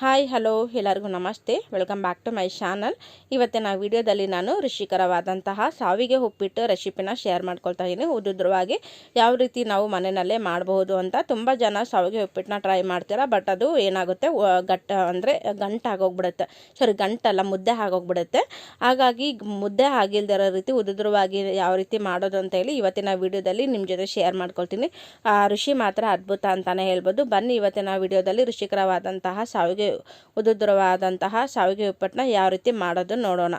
Hi, hello, ಎಲ್ಲರಿಗೂ ನಮಸ್ತೆ. Welcome back to my channel. ಇವತ್ತಿನ ವಿಡಿಯೋದಲ್ಲಿ ನಾನು ರುಚಿಕರವಾದಂತಹ ಸಾವಿಗೆ ಉಪ್ಪಿಟ್ಟು ರೆಸಿಪಿನ ಶೇರ್ ಮಾಡ್ಕೊಳ್ತಾ ಇದ್ದೀನಿ ಉದುದ್ರವಾಗಿ ಯಾವ ರೀತಿ ನಾವು ಮನೆಯಲ್ಲೇ ಮಾಡಬಹುದು ಅಂತ ತುಂಬ ಜನ ಸಾವಿಗೆ ಉಪ್ಪಿಟ್ಟನ್ನ ಟ್ರೈ ಮಾಡ್ತೀರಾ, ಬಟ್ ಅದು ಏನಾಗುತ್ತೆ ಗಟ್ಟ ಅಂದರೆ ಗಂಟಾಗೋಗ್ಬಿಡುತ್ತೆ ಸಾರಿ ಗಂಟಲ್ಲ, ಮುದ್ದೆ ಆಗೋಗ್ಬಿಡುತ್ತೆ. ಹಾಗಾಗಿ ಮುದ್ದೆ ಆಗಿಲ್ದಿರೋ ರೀತಿ ಉದುದ್ರವಾಗಿ ಯಾವ ರೀತಿ ಮಾಡೋದು ಅಂತ ಹೇಳಿ ಇವತ್ತಿನ ವಿಡಿಯೋದಲ್ಲಿ ನಿಮ್ಮ ಜೊತೆ ಶೇರ್ ಮಾಡ್ಕೊಳ್ತೀನಿ. ರುಚಿ ಮಾತ್ರ ಅದ್ಭುತ ಅಂತಲೇ ಹೇಳ್ಬೋದು. ಬನ್ನಿ ಇವತ್ತಿನ ವಿಡಿಯೋದಲ್ಲಿ ರುಚಿಕರವಾದಂತಹ ಸಾವಿಗೆ ಉದುದ್ರವಾದಂತಹ ಶಾವಿಗೆ ಉಪ್ಪಟ್ಟನ್ನ ಯಾವ ರೀತಿ ಮಾಡೋದು ನೋಡೋಣ.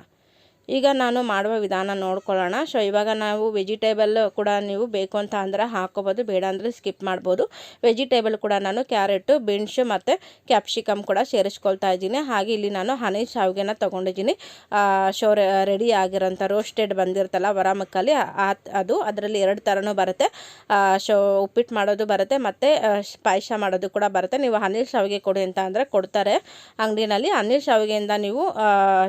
ಈಗ ನಾನು ಮಾಡುವ ವಿಧಾನ ನೋಡ್ಕೊಳ್ಳೋಣ. ಸೊ ಇವಾಗ ನಾವು ವೆಜಿಟೇಬಲ್ ಕೂಡ ನೀವು ಬೇಕು ಅಂತ ಅಂದರೆ ಹಾಕೋಬೋದು, ಬೇಡ ಅಂದರೆ ಸ್ಕಿಪ್ ಮಾಡ್ಬೋದು. ವೆಜಿಟೇಬಲ್ ಕೂಡ ನಾನು ಕ್ಯಾರೆಟು ಬೀನ್ಸು ಮತ್ತು ಕ್ಯಾಪ್ಸಿಕಮ್ ಕೂಡ ಸೇರಿಸ್ಕೊಳ್ತಾ ಇದ್ದೀನಿ. ಹಾಗೆ ಇಲ್ಲಿ ನಾನು ಹನಿ ಶಾವಿಗೆನ ತೊಗೊಂಡಿದ್ದೀನಿ. ಶೋ ರೆಡಿ ಆಗಿರೋಂಥ ರೋಸ್ಟೆಡ್ ಬಂದಿರ್ತಲ್ಲ ವರಾಮಕ್ಕಲ್ಲಿ ಅದು ಅದರಲ್ಲಿ ಎರಡು ಥರನೂ ಬರುತ್ತೆ. ಶೋ ಉಪ್ಪಿಟ್ಟು ಮಾಡೋದು ಬರುತ್ತೆ ಮತ್ತು ಪಾಯಸ ಮಾಡೋದು ಕೂಡ ಬರುತ್ತೆ. ನೀವು ಹನಿ ಶಾವಿಗೆ ಕೊಡಿ ಅಂತ ಅಂದರೆ ಕೊಡ್ತಾರೆ. ಅಂಗಡಿನಲ್ಲಿ ಹನಿ ಶಾವಿಗೆಯಿಂದ ನೀವು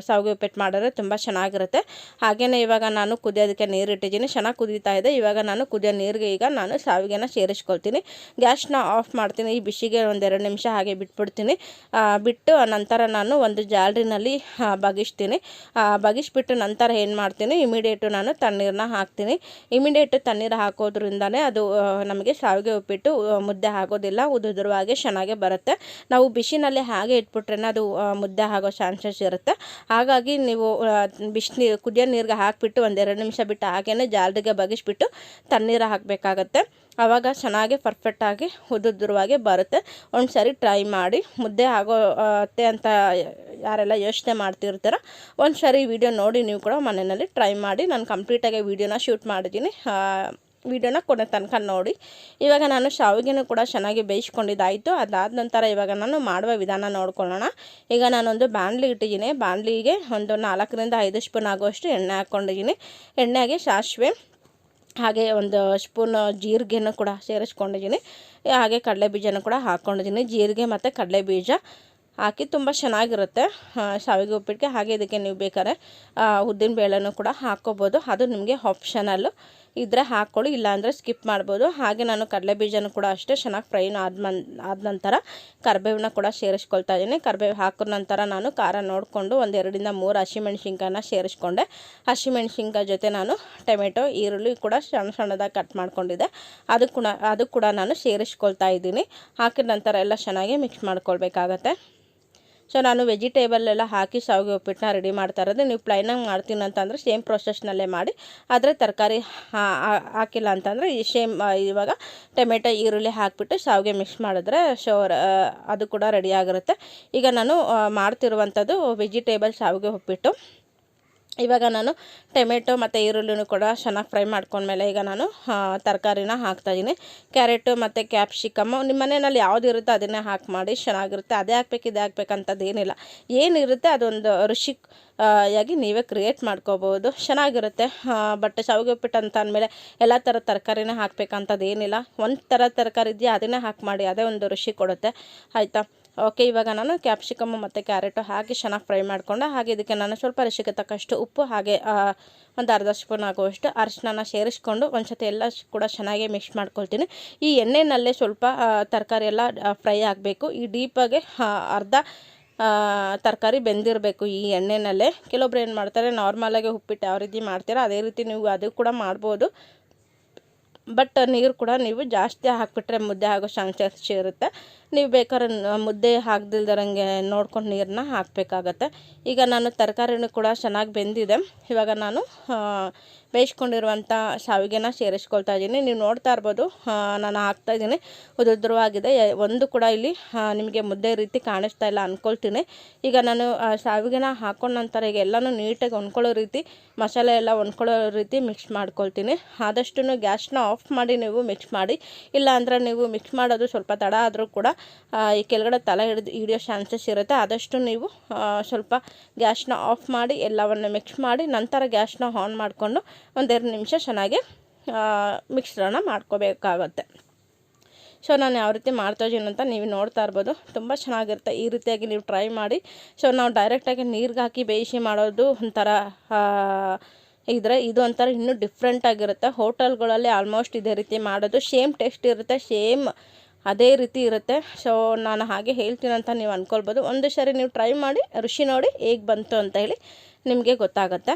ಶಾವಿಗೆ ಉಪ್ಪಿಟ್ಟು ಮಾಡಿದ್ರೆ ತುಂಬ ಚೆನ್ನಾಗಿರುತ್ತೆ. ಹಾಗೆಯೇ ಇವಾಗ ನಾನು ಕುದಿಯೋದಕ್ಕೆ ನೀರು ಇಟ್ಟಿದ್ದೀನಿ. ಚೆನ್ನಾಗಿ ಕುದೀತಾ ಇದೆ. ಇವಾಗ ನಾನು ಕುದಿಯೋ ನೀರಿಗೆ ಈಗ ನಾನು ಶಾವಿಗೆನ ಸೇರಿಸ್ಕೊಳ್ತೀನಿ. ಗ್ಯಾಸ್ನ ಆಫ್ ಮಾಡ್ತೀನಿ. ಈ ಬಿಸಿಗೆ ಒಂದೆರಡು ನಿಮಿಷ ಹಾಗೆ ಬಿಟ್ಬಿಡ್ತೀನಿ. ಬಿಟ್ಟು ನಂತರ ನಾನು ಒಂದು ಜಾಲರಿನಲ್ಲಿ ಬಗಿಸ್ತೀನಿ. ಬಗಿಸ್ಬಿಟ್ಟು ನಂತರ ಏನು ಮಾಡ್ತೀನಿ? ಇಮಿಡಿಯೇಟು ನಾನು ತಣ್ಣೀರನ್ನ ಹಾಕ್ತೀನಿ. ಇಮಿಡಿಯೇಟ್ ತಣ್ಣೀರು ಹಾಕೋದ್ರಿಂದಲೇ ಅದು ನಮಗೆ ಶಾವಿಗೆ ಉಪ್ಪಿಟ್ಟು ಮುದ್ದೆ ಆಗೋದಿಲ್ಲ. ಉದುರುವಾಗೆ ಚೆನ್ನಾಗೆ ಬರುತ್ತೆ. ನಾವು ಬಿಸಿನಲ್ಲಿ ಹಾಗೆ ಇಟ್ಬಿಟ್ರೆ ಅದು ಮುದ್ದೆ ಆಗೋ ಚಾನ್ಸಸ್ ಇರುತ್ತೆ. ಹಾಗಾಗಿ ನೀವು ಬಿಸಿನೀರು ಕುದಿಯೋ ನೀರಿಗೆ ಹಾಕಿಬಿಟ್ಟು ಒಂದೆರಡು ನಿಮಿಷ ಬಿಟ್ಟು ಹಾಗೇ ಜಾಲ್ರಿಗೆ ಬಗಿಸ್ಬಿಟ್ಟು ತಣ್ಣೀರು ಹಾಕಬೇಕಾಗತ್ತೆ. ಆವಾಗ ಚೆನ್ನಾಗಿ ಪರ್ಫೆಕ್ಟಾಗಿ ಉದುರುವಾಗೆ ಬರುತ್ತೆ. ಒಂದು ಸರಿ ಟ್ರೈ ಮಾಡಿ, ಮುದ್ದೆ ಆಗೋ ಅತ್ತೆ ಅಂತ ಯಾರೆಲ್ಲ ಯೋಚನೆ ಮಾಡ್ತಿರ್ತೀರ ಒಂದು ಸರಿ ವಿಡಿಯೋ ನೋಡಿ ನೀವು ಕೂಡ ಮನೆಯಲ್ಲಿ ಟ್ರೈ ಮಾಡಿ, ನಾನು ಕಂಪ್ಲೀಟಾಗಿ ವಿಡಿಯೋನ ಶೂಟ್ ಮಾಡಿದ್ದೀನಿ. ವಿಡಿಯೋನ ಕೊನೆ ತನಕ ನೋಡಿ. ಇವಾಗ ನಾನು ಶಾವಿಗೆನೂ ಕೂಡ ಚೆನ್ನಾಗಿ ಬೇಯಿಸ್ಕೊಂಡಿದ್ದಾಯಿತು. ಅದಾದ ನಂತರ ಇವಾಗ ನಾನು ಮಾಡುವ ವಿಧಾನ ನೋಡ್ಕೊಳ್ಳೋಣ. ಈಗ ನಾನೊಂದು ಬಾಣಲಿ ಇಟ್ಟಿದ್ದೀನಿ. ಬಾಣಲಿಗೆ ಒಂದು ನಾಲ್ಕರಿಂದ ಐದು ಸ್ಪೂನ್ ಆಗುವಷ್ಟು ಎಣ್ಣೆ ಹಾಕ್ಕೊಂಡಿದ್ದೀನಿ. ಎಣ್ಣೆಗೆ ಸಾಸಿವೆ, ಹಾಗೆ ಒಂದು ಸ್ಪೂನ್ ಜೀರಿಗೆನೂ ಕೂಡ ಸೇರಿಸ್ಕೊಂಡಿದ್ದೀನಿ. ಹಾಗೆ ಕಡಲೆ ಬೀಜನೂ ಕೂಡ ಹಾಕ್ಕೊಂಡಿದ್ದೀನಿ. ಜೀರಿಗೆ ಮತ್ತು ಕಡಲೆ ಬೀಜ ಹಾಕಿ ತುಂಬ ಚೆನ್ನಾಗಿರುತ್ತೆ. ಶಾವಿಗೆ ಉಪ್ಪಿಟ್ಟಿಗೆ ಹಾಗೆ ಇದಕ್ಕೆ ನೀವು ಬೇಕಾದ್ರೆ ಉದ್ದಿನ ಬೇಳೆನೂ ಕೂಡ ಹಾಕ್ಕೋಬೋದು. ಅದು ನಿಮಗೆ ಆಪ್ಷನಲ್ಲು ಇದ್ದರೆ ಹಾಕ್ಕೊಳ್ಳಿ, ಇಲ್ಲಾಂದರೆ ಸ್ಕಿಪ್ ಮಾಡ್ಬೋದು. ಹಾಗೆ ನಾನು ಕಡಲೆ ಬೀಜನೂ ಕೂಡ ಅಷ್ಟೇ ಚೆನ್ನಾಗಿ ಫ್ರೈನ ಆದ ನಂತರ ಕರಿಬೇವನ್ನ ಕೂಡ ಸೇರಿಸ್ಕೊಳ್ತಾ ಇದ್ದೀನಿ. ಕರಿಬೇವು ಹಾಕಿದ ನಂತರ ನಾನು ಖಾರ ನೋಡಿಕೊಂಡು ಒಂದು ಎರಡರಿಂದ ಮೂರು ಹಸಿಮೆಣ್ಸಿನ್ಕಾಯನ್ನ ಸೇರಿಸ್ಕೊಂಡೆ. ಹಸಿಮೆಣ್ಸಿನ್ಕಾಯಿ ಜೊತೆ ನಾನು ಟೊಮೆಟೊ, ಈರುಳ್ಳಿ ಕೂಡ ಸಣ್ಣ ಸಣ್ಣದಾಗಿ ಕಟ್ ಮಾಡ್ಕೊಂಡಿದ್ದೆ. ಅದು ಕೂಡ ಅದು ಕೂಡ ನಾನು ಸೇರಿಸ್ಕೊಳ್ತಾ ಇದ್ದೀನಿ. ಹಾಕಿದ ನಂತರ ಎಲ್ಲ ಚೆನ್ನಾಗಿ ಮಿಕ್ಸ್ ಮಾಡ್ಕೊಳ್ಬೇಕಾಗತ್ತೆ. ಸೊ ನಾನು ವೆಜಿಟೇಬಲ್ ಎಲ್ಲ ಹಾಕಿ ಶಾವಿಗೆ ಉಪ್ಪಿಟ್ಟನ್ನ ರೆಡಿ ಮಾಡ್ತಾ ಇರೋದು. ನೀವು ಪ್ಲೈನಾಗಿ ಮಾಡ್ತೀನಿ ಅಂತಂದರೆ ಸೇಮ್ ಪ್ರೊಸೆಸ್ನಲ್ಲೇ ಮಾಡಿ. ಆದರೆ ತರಕಾರಿ ಹಾಕಿಲ್ಲ ಅಂತಂದರೆ ಈ ಸೇಮ್ ಇವಾಗ ಟೊಮೆಟೊ, ಈರುಳ್ಳಿ ಹಾಕಿಬಿಟ್ಟು ಶಾವಿಗೆ ಮಿಕ್ಸ್ ಮಾಡಿದ್ರೆ ಶೋರ್ ಅದು ಕೂಡ ರೆಡಿ ಆಗಿರುತ್ತೆ. ಈಗ ನಾನು ಮಾಡ್ತಿರುವಂಥದ್ದು ವೆಜಿಟೇಬಲ್ ಶಾವಿಗೆ ಉಪ್ಪಿಟ್ಟು. ಇವಾಗ ನಾನು ಟೊಮೆಟೊ ಮತ್ತು ಈರುಳ್ಳಿನೂ ಕೂಡ ಚೆನ್ನಾಗಿ ಫ್ರೈ ಮಾಡ್ಕೊಂಡ್ಮೇಲೆ ಈಗ ನಾನು ತರಕಾರಿನ ಹಾಕ್ತಾಯಿದ್ದೀನಿ ಕ್ಯಾರೆಟು ಮತ್ತು ಕ್ಯಾಪ್ಸಿಕಮ್ಮು ನಿಮ್ಮ ಮನೆಯಲ್ಲಿ ಯಾವುದು ಇರುತ್ತೆ ಅದನ್ನೇ ಹಾಕಿ ಮಾಡಿ ಚೆನ್ನಾಗಿರುತ್ತೆ. ಅದೇ ಹಾಕ್ಬೇಕು, ಇದೇ ಹಾಕ್ಬೇಕಂಥದ್ದು ಏನಿಲ್ಲ. ಏನಿರುತ್ತೆ ಅದೊಂದು ರುಚಿ ಯಾಗಿ ನೀವೇ ಕ್ರಿಯೇಟ್ ಮಾಡ್ಕೋಬೋದು. ಚೆನ್ನಾಗಿರುತ್ತೆ ಬಟ್ ಶಾವಿಗೆ ಉಪ್ಪಿಟ್ಟು ಅಂತ ಅಂದಮೇಲೆ ಎಲ್ಲ ಥರ ತರಕಾರಿನೇ ಹಾಕ್ಬೇಕಂಥದ್ದು ಏನಿಲ್ಲ. ಒಂದು ಥರ ತರಕಾರಿ ಇದೆಯಾ ಅದನ್ನೇ ಹಾಕಿ ಮಾಡಿ, ಅದೇ ಒಂದು ರುಚಿ ಕೊಡುತ್ತೆ. ಆಯಿತಾ? ಓಕೆ, ಇವಾಗ ನಾನು ಕ್ಯಾಪ್ಸಿಕಮ್ ಮತ್ತು ಕ್ಯಾರೆಟು ಹಾಕಿ ಚೆನ್ನಾಗಿ ಫ್ರೈ ಮಾಡಿಕೊಂಡು. ಹಾಗೆ ಇದಕ್ಕೆ ನಾನು ಸ್ವಲ್ಪ ರುಚಿಗೆ ತಕ್ಕಷ್ಟು ಉಪ್ಪು, ಹಾಗೆ ಒಂದು ಅರ್ಧ ಸ್ಪೂನ್ ಆಗುವಷ್ಟು ಅರಿಶಿನ ಸೇರಿಸ್ಕೊಂಡು ಒಂದು ಸತಿ ಎಲ್ಲ ಕೂಡ ಚೆನ್ನಾಗಿ ಮಿಕ್ಸ್ ಮಾಡ್ಕೊಳ್ತೀನಿ. ಈ ಎಣ್ಣೆನಲ್ಲೇ ಸ್ವಲ್ಪ ತರಕಾರಿ ಎಲ್ಲ ಫ್ರೈ ಆಗಬೇಕು. ಈ ಡೀಪಾಗೆ ಅರ್ಧ ತರಕಾರಿ ಬೆಂದಿರಬೇಕು ಈ ಎಣ್ಣೆನಲ್ಲೇ. ಕೆಲವೊಬ್ರು ಏನು ಮಾಡ್ತಾರೆ ನಾರ್ಮಲಾಗಿ ಉಪ್ಪಿಟ್ಟು ಯಾವ ರೀತಿ ಮಾಡ್ತೀರೋ, ಅದೇ ರೀತಿ ನೀವು ಅದು ಕೂಡ ಮಾಡ್ಬೋದು. ಬಟ್ ನೀರು ಕೂಡ ನೀವು ಜಾಸ್ತಿ ಹಾಕಿಬಿಟ್ರೆ ಮುದ್ದೆ ಆಗೋ ಚಾನ್ಸಸ್ ಇರುತ್ತೆ. ನೀವು ಬೇಕಾದ್ರೆ ಮುದ್ದೆ ಹಾಕ್ದಿಲ್ದಿರಂಗೆ ನೋಡ್ಕೊಂಡು ನೀರನ್ನ ಹಾಕಬೇಕಾಗತ್ತೆ. ಈಗ ನಾನು ತರಕಾರಿನೂ ಕೂಡ ಚೆನ್ನಾಗಿ ಬೆಂದಿದೆ. ಇವಾಗ ನಾನು ಬೇಯಿಸ್ಕೊಂಡಿರುವಂಥ ಶಾವಿಗೆನ ಸೇರಿಸ್ಕೊಳ್ತಾ ಇದ್ದೀನಿ. ನೀವು ನೋಡ್ತಾ ಇರ್ಬೋದು ನಾನು ಹಾಕ್ತಾ ಇದ್ದೀನಿ. ಉದುದ್ರವಾಗಿದೆ ಒಂದು ಕೂಡ ಇಲ್ಲಿ ನಿಮಗೆ ಮುದ್ದೆ ರೀತಿ ಕಾಣಿಸ್ತಾ ಇಲ್ಲ ಅಂದ್ಕೊಳ್ತೀನಿ ಈಗ ನಾನು ಶಾವಿಗೆನ ಹಾಕೊಂಡ ನಂತರ ಈಗ ಎಲ್ಲನೂ ನೀಟಾಗಿ ಹೊಂದ್ಕೊಳ್ಳೋ ರೀತಿ, ಮಸಾಲೆ ಎಲ್ಲ ಹೊಂದ್ಕೊಳ್ಳೋ ರೀತಿ ಮಿಕ್ಸ್ ಮಾಡ್ಕೊಳ್ತೀನಿ. ಆದಷ್ಟು ಗ್ಯಾಸ್ನ ಆಫ್ ಮಾಡಿ ನೀವು ಮಿಕ್ಸ್ ಮಾಡಿ, ಇಲ್ಲ ಅಂದರೆ ನೀವು ಮಿಕ್ಸ್ ಮಾಡೋದು ಸ್ವಲ್ಪ ತಡ ಆದರೂ ಕೂಡ ಈ ಕೆಳಗಡೆ ತಲೆ ಹಿಡಿದು ಹಿಡಿಯೋ ಚಾನ್ಸಸ್ ಇರುತ್ತೆ. ಆದಷ್ಟು ನೀವು ಸ್ವಲ್ಪ ಗ್ಯಾಸ್ನ ಆಫ್ ಮಾಡಿ ಎಲ್ಲವನ್ನು ಮಿಕ್ಸ್ ಮಾಡಿ, ನಂತರ ಗ್ಯಾಸ್ನ ಆನ್ ಮಾಡಿಕೊಂಡು ಒಂದೆರಡು ನಿಮಿಷ ಚೆನ್ನಾಗಿ ಮಿಕ್ಸ್ರನ್ನ ಮಾಡ್ಕೋಬೇಕಾಗತ್ತೆ. ಸೊ ನಾನು ಯಾವ ರೀತಿ ಮಾಡ್ತಾ ಇದ್ದೀನಿ ಅಂತ ನೀವು ನೋಡ್ತಾ ಇರ್ಬೋದು. ತುಂಬ ಚೆನ್ನಾಗಿರುತ್ತೆ ಈ ರೀತಿಯಾಗಿ ನೀವು ಟ್ರೈ ಮಾಡಿ. ಸೊ ನಾವು ಡೈರೆಕ್ಟಾಗಿ ನೀರಿಗೆ ಹಾಕಿ ಬೇಯಿಸಿ ಮಾಡೋದು ಒಂಥರ ಇದ್ರೆ ಇದು ಒಂಥರ ಇನ್ನೂ ಡಿಫ್ರೆಂಟ್ ಆಗಿರುತ್ತೆ. ಹೋಟೆಲ್ಗಳಲ್ಲಿ ಆಲ್ಮೋಸ್ಟ್ ಇದೇ ರೀತಿ ಮಾಡೋದು. ಸೇಮ್ ಟೇಸ್ಟ್ ಇರುತ್ತೆ, ಸೇಮ್ ಅದೇ ರೀತಿ ಇರುತ್ತೆ. ಸೊ ನಾನು ಹಾಗೆ ಹೇಳ್ತೀನಿ ಅಂತ ನೀವು ಅಂದ್ಕೊಳ್ಬೋದು ಒಂದು ಸರಿ ನೀವು ಟ್ರೈ ಮಾಡಿ, ರುಚಿ ನೋಡಿ ಹೇಗೆ ಬಂತು ಅಂತ ಹೇಳಿ ನಿಮಗೆ ಗೊತ್ತಾಗುತ್ತೆ.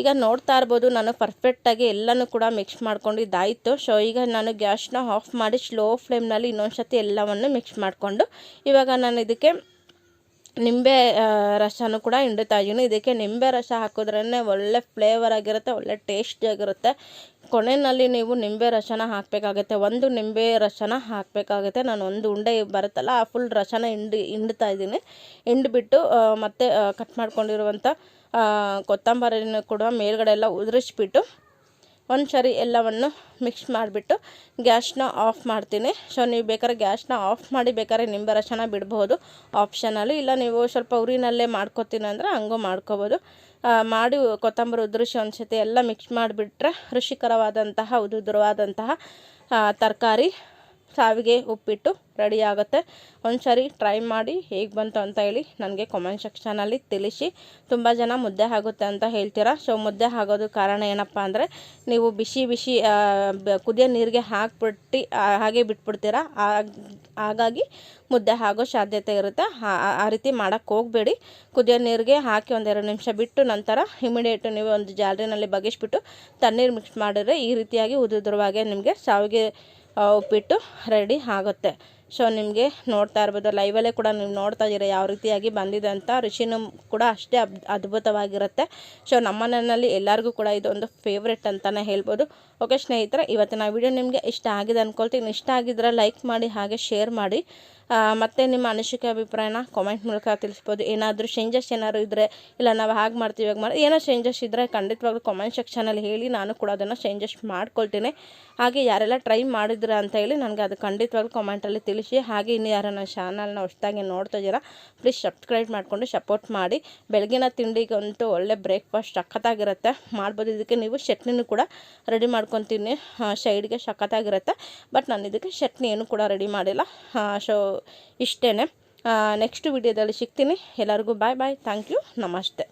ಈಗ ನೋಡ್ತಾ ಇರ್ಬೋದು, ನಾನು ಪರ್ಫೆಕ್ಟಾಗಿ ಎಲ್ಲನೂ ಕೂಡ ಮಿಕ್ಸ್ ಮಾಡ್ಕೊಂಡಿದ್ದಾಯಿತು. ಸೊ ಈಗ ನಾನು ಗ್ಯಾಸ್ನ ಆಫ್ ಮಾಡಿ ಸ್ಲೋ ಫ್ಲೇಮ್ನಲ್ಲಿ ಇನ್ನೊಂದು ಸತಿ ಎಲ್ಲವನ್ನು ಮಿಕ್ಸ್ ಮಾಡಿಕೊಂಡು, ಇವಾಗ ನಾನು ಇದಕ್ಕೆ ನಿಂಬೆ ರಸನೂ ಕೂಡ ಹಿಂಡುತ್ತಾ ಇದ್ದೀನಿ. ಇದಕ್ಕೆ ನಿಂಬೆ ರಸ ಹಾಕಿದ್ರೇ ಒಳ್ಳೆ ಫ್ಲೇವರ್ ಆಗಿರುತ್ತೆ, ಒಳ್ಳೆ ಟೇಸ್ಟ್ ಆಗಿರುತ್ತೆ. ಕೊನೆಯಲ್ಲಿ ನೀವು ನಿಂಬೆ ರಸನ ಹಾಕಬೇಕಾಗುತ್ತೆ, ಒಂದು ನಿಂಬೆ ರಸನ ಹಾಕಬೇಕಾಗುತ್ತೆ. ನಾನು ಒಂದು ಉಂಡೆ ಬರುತ್ತಲ್ಲ, ಆ ಫುಲ್ ರಸನ ಹಿಂಡಿ ಹಿಂಡ್ತಾ ಇದ್ದೀನಿ. ಹಿಂಡ್ಬಿಟ್ಟು ಮತ್ತೆ ಕಟ್ ಮಾಡ್ಕೊಂಡಿರುವಂಥ ಕೊತ್ತಂಬರಿನ ಕೂಡ ಮೇಲ್ಗಡೆ ಎಲ್ಲ ಉದುರಿಸ್ಬಿಟ್ಟು ಒಂದು ಸರಿ ಎಲ್ಲವನ್ನು ಮಿಕ್ಸ್ ಮಾಡಿಬಿಟ್ಟು ಗ್ಯಾಸ್ನ ಆಫ್ ಮಾಡ್ತೀನಿ. ಸೊ ನೀವು ಬೇಕಾದ್ರೆ ಗ್ಯಾಸ್ನ ಆಫ್ ಮಾಡಿ ಬೇಕಾದ್ರೆ ನಿಂಬೆ ರಸನ ಬಿಡ್ಬೋದು ಆಪ್ಷನಲ್ಲಿ ಇಲ್ಲ, ನೀವು ಸ್ವಲ್ಪ ಉರಿನಲ್ಲೇ ಮಾಡ್ಕೊತೀನಿ ಅಂದರೆ ಹಂಗೂ ಮಾಡ್ಕೋಬೋದು. ಮಾಡಿ ಕೊತ್ತಂಬರಿ ಉದುರಿಸಿ ಒಂದು ಸತಿ ಎಲ್ಲ ಮಿಕ್ಸ್ ಮಾಡಿಬಿಟ್ರೆ ರುಚಿಕರವಾದಂತಹ ಉದುರುವಾದಂತಹ ತರಕಾರಿ ಸಾವಿಗೆ ಉಪ್ಪಿಟ್ಟು ರೆಡಿ ಆಗುತ್ತೆ. ಒಂದು ಸಾರಿ ಟ್ರೈ ಮಾಡಿ ಹೇಗೆ ಬಂತು ಅಂತ ಹೇಳಿ ನನಗೆ ಕಮೆಂಟ್ ಸೆಕ್ಷನಲ್ಲಿ ತಿಳಿಸಿ. ತುಂಬ ಜನ ಮುದ್ದೆ ಆಗುತ್ತೆ ಅಂತ ಹೇಳ್ತೀರಾ? ಸೊ ಮುದ್ದೆ ಆಗೋದು ಕಾರಣ ಏನಪ್ಪ ಅಂದರೆ ನೀವು ಬಿಸಿ ಬಿಸಿ ಕುದಿಯೋ ನೀರಿಗೆ ಹಾಕ್ಬಿಟ್ಟು ಹಾಗೆ ಬಿಟ್ಬಿಡ್ತೀರಾ? ಹಾಗಾಗಿ ಮುದ್ದೆ ಆಗೋ ಸಾಧ್ಯತೆ ಇರುತ್ತೆ. ಆ ರೀತಿ ಮಾಡೋಕ್ಕೆ ಹೋಗಬೇಡಿ. ಕುದಿಯೋ ನೀರಿಗೆ ಹಾಕಿ ಒಂದೆರಡು ನಿಮಿಷ ಬಿಟ್ಟು ನಂತರ ಇಮಿಡಿಯೇಟು ನೀವು ಒಂದು ಜಾಲರಿನಲ್ಲಿ ಬಗೆಸ್ಬಿಟ್ಟು ತಣ್ಣೀರು ಮಿಕ್ಸ್ ಮಾಡಿದ್ರೆ ಈ ರೀತಿಯಾಗಿ ಉದುದ್ರವಾಗೆ ನಿಮಗೆ ಸಾವಿಗೆ ಉಪ್ಪಿಟ್ಟು ರೆಡಿ ಆಗುತ್ತೆ. ಸೊ ನಿಮಗೆ ನೋಡ್ತಾ ಇರ್ಬೋದು ಲೈವಲ್ಲೇ ಕೂಡ ನೀವು ನೋಡ್ತಾ ಇದ್ದೀರ ಯಾವ ರೀತಿಯಾಗಿ ಬಂದಿದೆ ಅಂತ. ರುಚಿನೂ ಕೂಡ ಅಷ್ಟೇ ಅಬ್, ಅದ್ಭುತವಾಗಿರುತ್ತೆ. ಸೊ ನಮ್ಮ ಮನೆಯಲ್ಲಿ ಎಲ್ಲರಿಗೂ ಕೂಡ ಇದೊಂದು ಫೇವ್ರೆಟ್ ಅಂತಲೇ ಹೇಳ್ಬೋದು. ಓಕೆ ಸ್ನೇಹಿತರೆ, ಇವತ್ತಿನ ವಿಡಿಯೋ ನಿಮಗೆ ಇಷ್ಟ ಆಗಿದೆ ಅಂದ್ಕೊಳ್ತೀನಿ ಇಷ್ಟ ಆಗಿದ್ರೆ ಲೈಕ್ ಮಾಡಿ, ಹಾಗೆ ಶೇರ್ ಮಾಡಿ. ಮತ್ತು ನಿಮ್ಮ ಅನಿಸಿಕೆ ಅಭಿಪ್ರಾಯನ ಕಾಮೆಂಟ್ ಮೂಲಕ ತಿಳಿಸ್ಬೋದು. ಏನಾದರೂ ಚೇಂಜಸ್ ಏನಾದ್ರು ಇದ್ದರೆ ಇಲ್ಲ ನಾವು ಹಾಗೆ ಮಾಡ್ತೀವಿ, ಇವಾಗ ಮಾಡಿ ಏನೋ ಚೇಂಜಸ್ ಇದ್ದರೆ ಖಂಡಿತವಾಗ್ಲೂ ಕಾಮೆಂಟ್ ಸೆಕ್ಷನಲ್ಲಿ ಹೇಳಿ, ನಾನು ಕೂಡ ಅದನ್ನು ಚೇಂಜಸ್ ಮಾಡ್ಕೊಳ್ತೀನಿ. ಹಾಗೆ ಯಾರೆಲ್ಲ ಟ್ರೈ ಮಾಡಿದ್ರೆ ಅಂತ ಹೇಳಿ ನನಗೆ ಅದು ಖಂಡಿತವಾಗ್ಲೂ ಕಾಮೆಂಟಲ್ಲಿ ತಿಳಿಸಿ. ಹಾಗೆ ಇನ್ನು ಯಾರು ನನ್ನ ಚಾನಲ್ನ ಹೊಸದಾಗಿ ನೋಡ್ತಾ ಇದ್ದೀರಾ ಪ್ಲೀಸ್ ಸಬ್ಸ್ಕ್ರೈಬ್ ಮಾಡಿಕೊಂಡು ಸಪೋರ್ಟ್ ಮಾಡಿ. ಬೆಳಗಿನ ತಿಂಡಿಗಂತೂ ಒಳ್ಳೆ ಬ್ರೇಕ್ಫಾಸ್ಟ್ ಸಖತ್ತಾಗಿರುತ್ತೆ. ಮಾಡ್ಬೋದು, ಇದಕ್ಕೆ ನೀವು ಚಟ್ನಿನೂ ಕೂಡ ರೆಡಿ ಮಾಡ್ಕೊತೀನಿ. ಸೈಡ್ಗೆ ಸಖತ್ತಾಗಿರುತ್ತೆ. ಬಟ್ ನಾನು ಇದಕ್ಕೆ ಚಟ್ನಿ ಏನು ಕೂಡ ರೆಡಿ ಮಾಡಿಲ್ಲ. ಸೊ ಇಷ್ಟೇ ನೆಕ್ಸ್ಟ್ ವಿಡಿಯೋದಲ್ಲಿ ಸಿಗ್ತೀನಿ. ಎಲ್ಲರಿಗೂ ಬಾಯ್ ಬಾಯ್ ಥ್ಯಾಂಕ್ ಯು ನಮಸ್ತೆ.